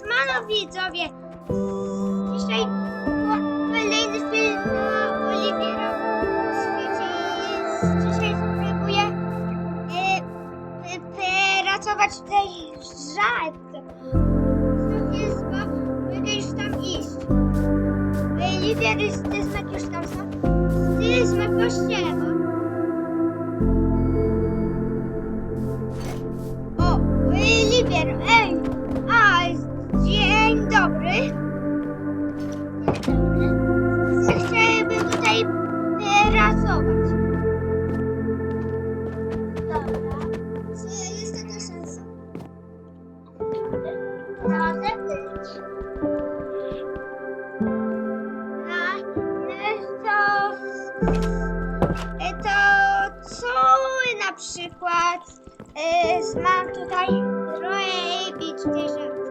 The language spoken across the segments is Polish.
Smano widzowie! Dzisiaj kolejny film na Oliwiera w świecie jest. Dzisiaj spróbuję e, e, pracować żabce. Co jest, bo mogę już tam iść. Oliwier i Stysmek już tam są. Stysmek kościele. Mam tutaj robić w tej rzece?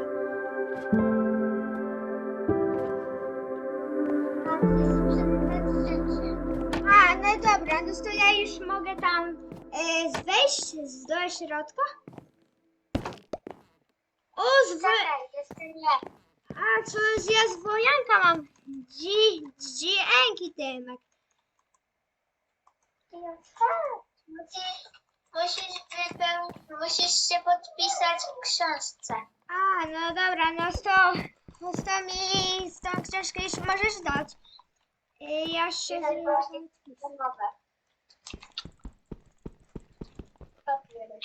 A, no dobra, no to ja już mogę tam e, wejść do środka? O, z jestem ja. A, co z ja z wojanka mam? Dzi, dźwięki temat. Musisz, musisz, wypeł, musisz się podpisać w książce. A, no dobra, no to, no to mi z tą książkę już możesz dać. E, Ja się... Rozmowę. Papiery.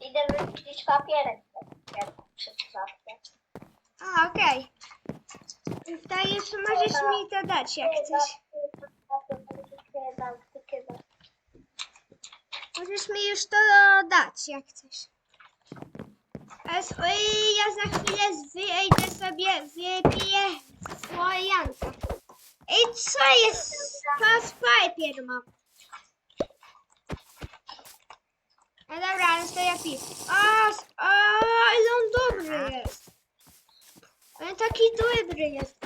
Idę wypić papierek. Przed czapkę. A, okej. To już możesz mi to dać, jak chcesz. Możesz mi już to dać, jak chcesz. Oj, ja za chwilę wyjdę sobie, wypiję swojanka. Ej, co jest? To z mam. No dobra, no to ja piję. S- a, ale on dobry jest. On taki dobry jest.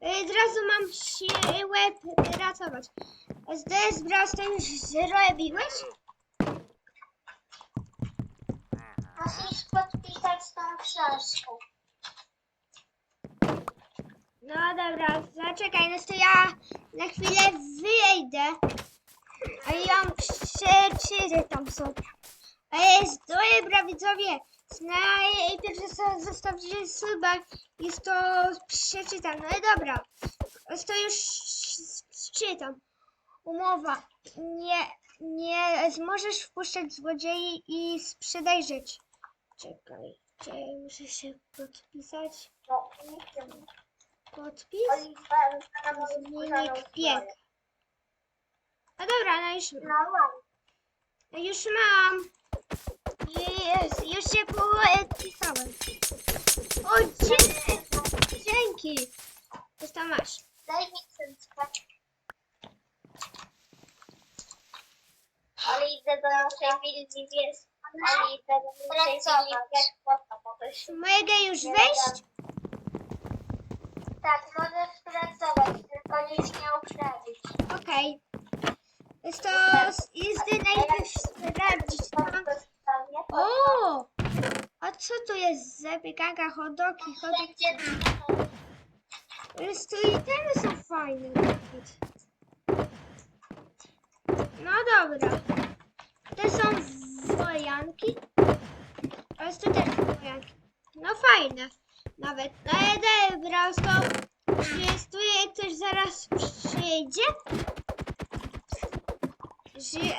Od razu mam siłę pracować. SDS Bros, to już zrobiłeś? Musisz podpisać tą książkę. No dobra, zaczekaj, no to ja na chwilę wyjdę. A ja przeczytam sobie. A jest dobra widzowie. Najpierw zostawcie suba i to przeczytam. No i dobra, to już czytam. Umowa. Nie, nie możesz wpuszczać złodziei i sprzedaj rzeczy. Czekaj, czy muszę się podpisać? No, nie wiem. Podpis? Zmiennik bieg. No dobra, no już, No ładnie. no już mam. Jest, już się podpisałem. O, dzięki. Dzięki. Już tam masz. Daj mi cyckę. Ale idę do naszej willi, wiesz. Willi, wiesz, Mogę już wejść? Tak, możesz pracować, tylko nic nie ukradzić. Okej. Jest to, jest najpierw sprawdzić tam. O! A co tu jest? Dogi. Będzie Jest tu i temy są fajne nawet. No dobra. To wojanki. A jest tu też wojanki. No fajne. Nawet. No dobra, to jest tu ktoś zaraz przyjdzie. Żeby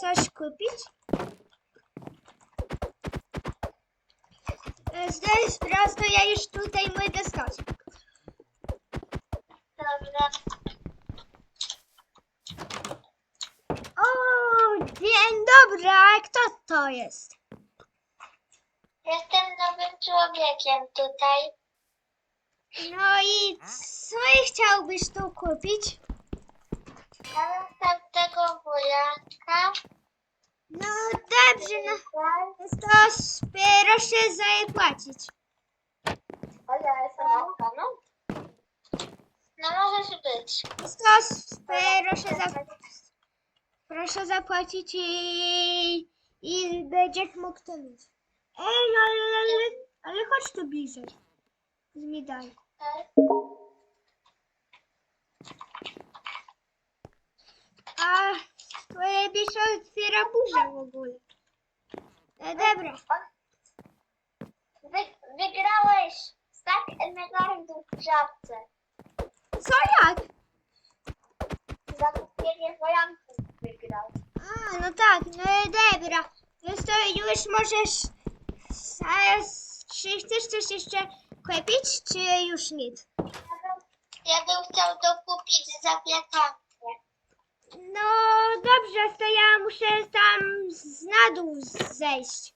coś kupić. Zdajesz prosto, ja już tutaj mogę stać. Dobra. O, dobry, a kto to jest? Jestem nowym człowiekiem tutaj. No i co chciałbyś tu kupić? Ja bym chciał tego wojanka. No dobrze, no to proszę zapłacić. O, ja jestem no. No możesz być. To proszę, za, proszę zapłacić i, i będziesz mógł to mieć. Ej, no ale, ale, ale chodź tu bliżej. Mi daj. A twoje bieszo otwiera burza w ogóle. No dobra. Wy, wygrałeś stak emeraldów w żabce. Co jak? Za kupienie wojanków wygrał. A, no tak, no dobra. Więc to już możesz... Zaraz, czy chcesz coś jeszcze kupić, czy już nic? Ja bym, chciał dokupić zapiekankę. No dobrze, to ja muszę tam z na dół zejść.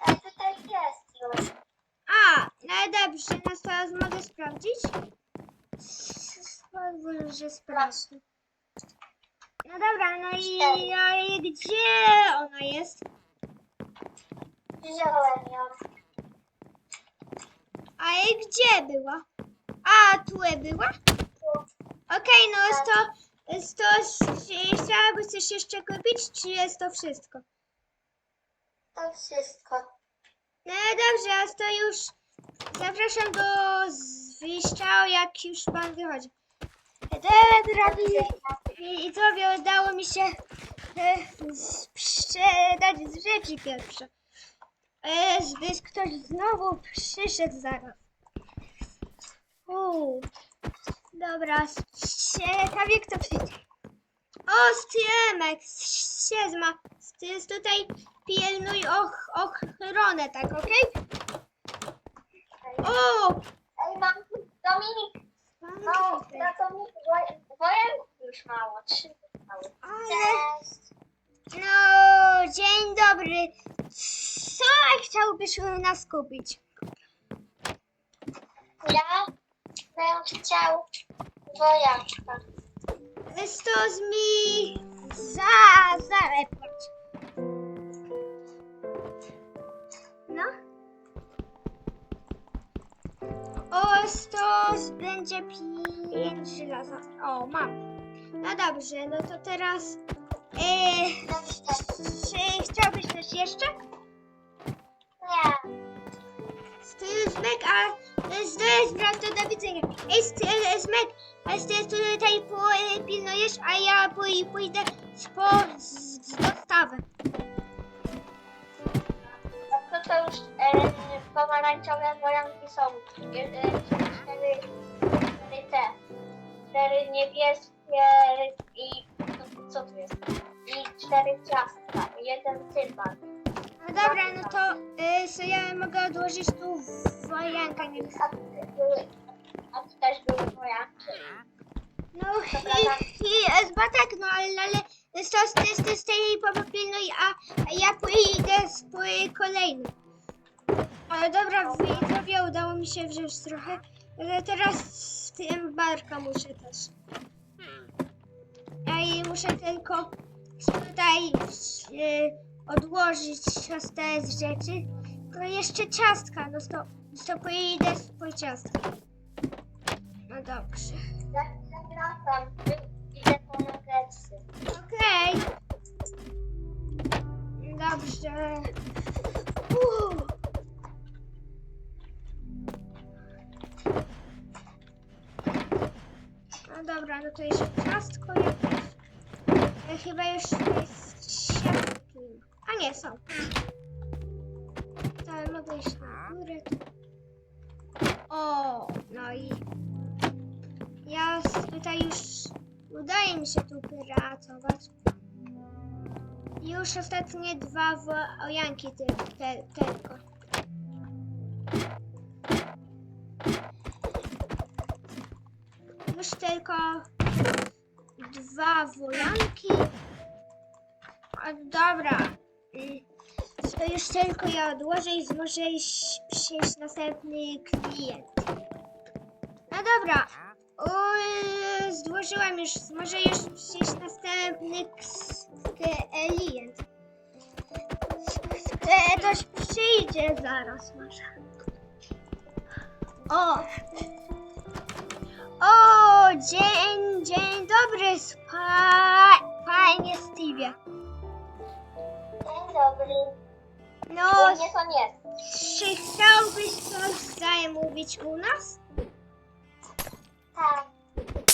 A tutaj jest już. A, no dobrze, no teraz mogę sprawdzić? Pozwól, że sprawdzę. No dobra, no i, no i gdzie ona jest? Wziąłem ją. A i gdzie była? A, tu była? Okej, no jest to, jest to, chciałabyś coś jeszcze kupić, czy jest to wszystko? To wszystko. No dobrze, a to już zapraszam do wyjścia, jak już pan wychodzi. Dobra, tobie udało mi się e, sprzedać z rzeczy pierwsze. E, ktoś znowu przyszedł zaraz. Uuu. Dobra, ciekawie kto przyjdzie. O, Stylemek, siezma. Ty jest tutaj pilnuj och, ochronę, tak, okej? O! Ej, mam Dominik. Mało, pracownik wojanków już mało. Trzy. Ale, Cześć. no, dzień dobry. Co chciałbyś u nas kupić? Ja bym chciał wojanka. Z mi za, zalepać. No. O, stos będzie pięć żelaza. O, mam. No dobrze, no to teraz... E, czy chciałbyś coś jeszcze? Nie. Stylsmek, a Stylsmek to do widzenia. Ej, Stylsmek, a ty tutaj pilnujesz, a ja pój- pójdę z, po, z, z dostawy. No to już e, pomarańczowe wojanki są. E, e, cztery, cztery te. Cztery niebieskie i co, co tu jest? I cztery ciastka. Jeden cymbal. No dobra, no to y, so ja mogę odłożyć tu wojanka nie A, były, a tu też były wojanki. No i, i chyba tak, no ale, ale z, to, z, z, z tej popilnuj, a, a ja pójdę z po kolejny. Ale dobra, widzowie, udało mi się wziąć trochę. Ale teraz z tym barka muszę też. Ja i muszę tylko tutaj y, odłożyć te z rzeczy. To jeszcze ciastka, no to, to pojedę po ciastka. No dobrze. Zapraszam. Idę po nuggetsy. Okej. Dobrze. Uuu. No dobra, no to jest ciastko jakieś. E, Chyba już jest siatki. A nie, są. To mogę iść na górę. O, no i ja tutaj już udaje mi się tu pracować. Już ostatnie dwa wojanki tylko. Już tylko dwa wojanki. A, dobra. Y, To już tylko ja odłożę i iść- przyjść następny klient. No dobra. O, zdłożyłam już. Może już przyjść następny klient. Ktoś przyjdzie zaraz może. O! O, Stevie. Dzień dobry. No, U mnie to nie. czy chciałbyś coś zamówić u nas? Tak.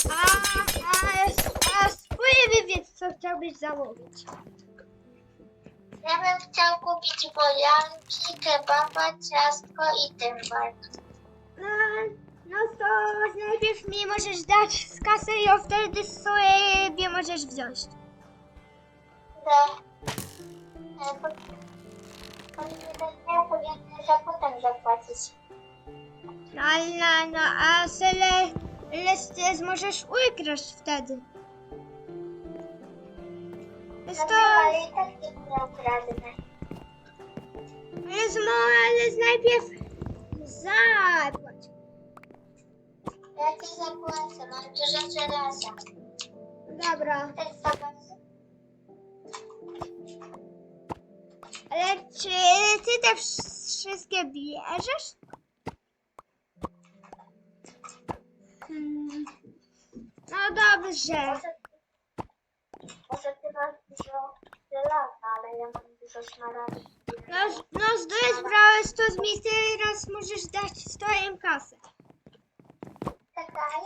A, a, a swój wywiedz, co chciałbyś zamówić. Ja bym chciał kupić bojanki, kebaba, ciastko i tymbar. No, no to najpierw mi możesz dać z kasy i wtedy sobie możesz wziąć. Że... e, za potem zapłacić. No, no, no, a sele, ale możesz ukraść wtedy. Jest No to, ale i tak nie miał kradnę. ale, z, ale najpierw zapłać. Ja ci zapłacę, mam dużo żelaza. Dobra, Też zapłacę. Ale czy ty te wsz- wszystkie bierzesz? Hmm. No dobrze. Może, ty masz dużo żelaza, ale ja mam dużo smaragdów. No, no brałeś to z mi teraz możesz dać stojem kasę. Czekaj.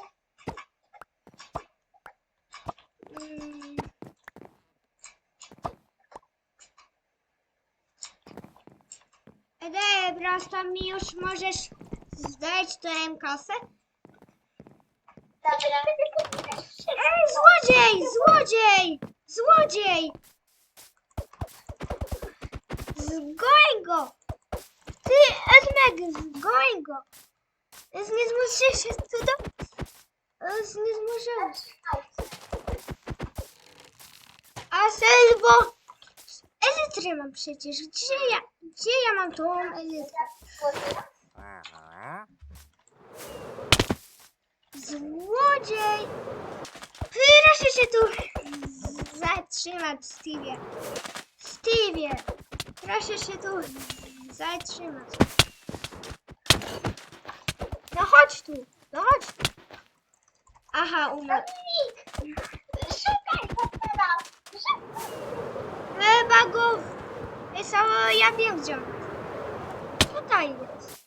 Dobra, to mi już możesz zdać stojem kasę? Dobra. Ej, złodziej! Złodziej! Złodziej! Zgoń go! Ty, Edmek, zgoń go! Nie zmuszę się tu do... Nie zmuszę. A Selwo! Elytrę mam przecież. Gdzie ja, gdzie ja mam tą elytrę? Złodziej! Proszę się tu zatrzymać, Stevie. Stevie, proszę się tu zatrzymać. No chodź tu, no chodź tu. Aha, umarł. Szukaj! Chyba go... Co, ja wiem gdzie on jest. Tutaj jest.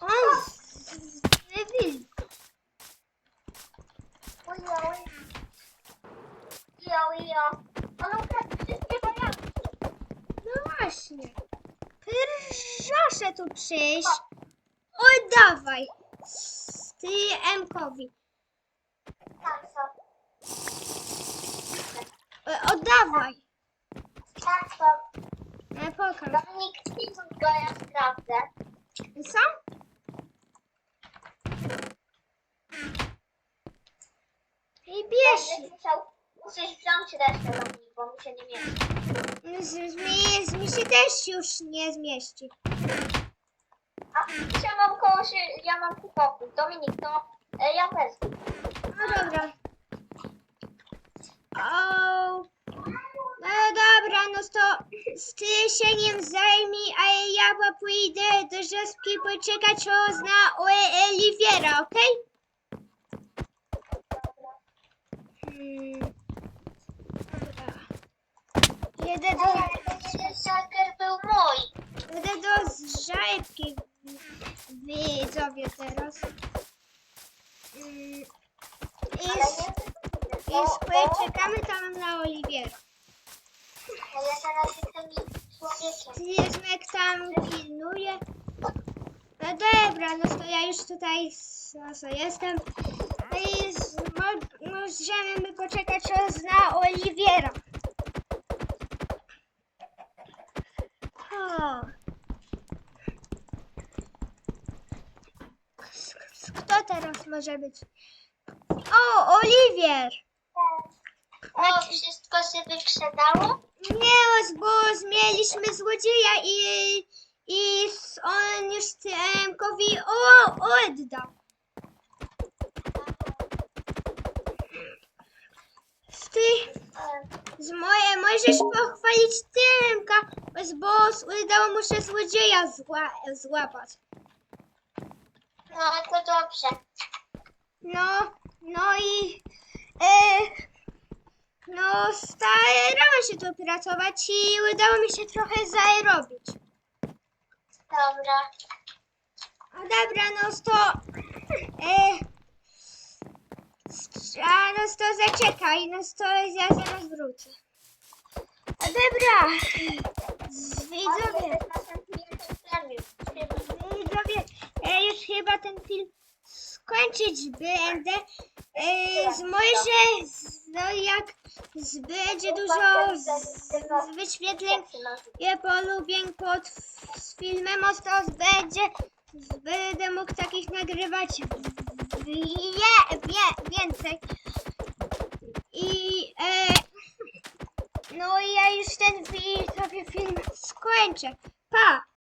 On z. No właśnie. Proszę tu przyjść. Oddawaj. Stymkowi. Tak, są. E, Oddawaj. Tak, są. E, Pokaż. Dominik, pilnuj go, ja sprawdzę. Co? I bierz. Będziesz musiał, musisz wziąć resztę Dominik, bo mi się nie mieści. Z, mi, z mi się też już nie zmieści. A ja mam koło się, ja mam tu pokój. Dominik, to e, ja wezmę. No dobra. O, no dobra, no to ty się nim zajmij, a ja pójdę do Rzeszki poczekać o zna o Oliwiera, okej? Hmm. Dobra. Jedę do, szalker był mój. jedę do Żajbki, widzowie teraz. Hmm. I, i słuchaj, czekamy tam na Oliwiera. A ja teraz jestem człowiekiem. Jeżmek tam pilnuje. No dobra, no to ja już tutaj no co, jestem. No i z, mo, możemy my poczekać aż na Oliwiera. O. Kto teraz może być? O, Oliwier! O, wszystko się wyprzedało? Nie, bo zmieliśmy złodzieja i, i on już Tymkowi o, oddał. Ty z moje, możesz pochwalić Tymka, bo udało mu się złodzieja zła, złapać. No, to dobrze. No, no i e, no starałam się tu pracować i udało mi się trochę zarobić. Dobra. No dobra, no to... E, a no to zaczekaj, no to ja zaraz wrócę. A dobra, widzowie, widzowie, ja już chyba ten film skończyć będę. E, z może, z, no jak z, będzie dużo z, wyświetleń je polubień pod z filmem, o to będzie, będę mógł takich nagrywać wie, wie, więcej. I e, no i ja już ten fi- sobie film skończę. Pa!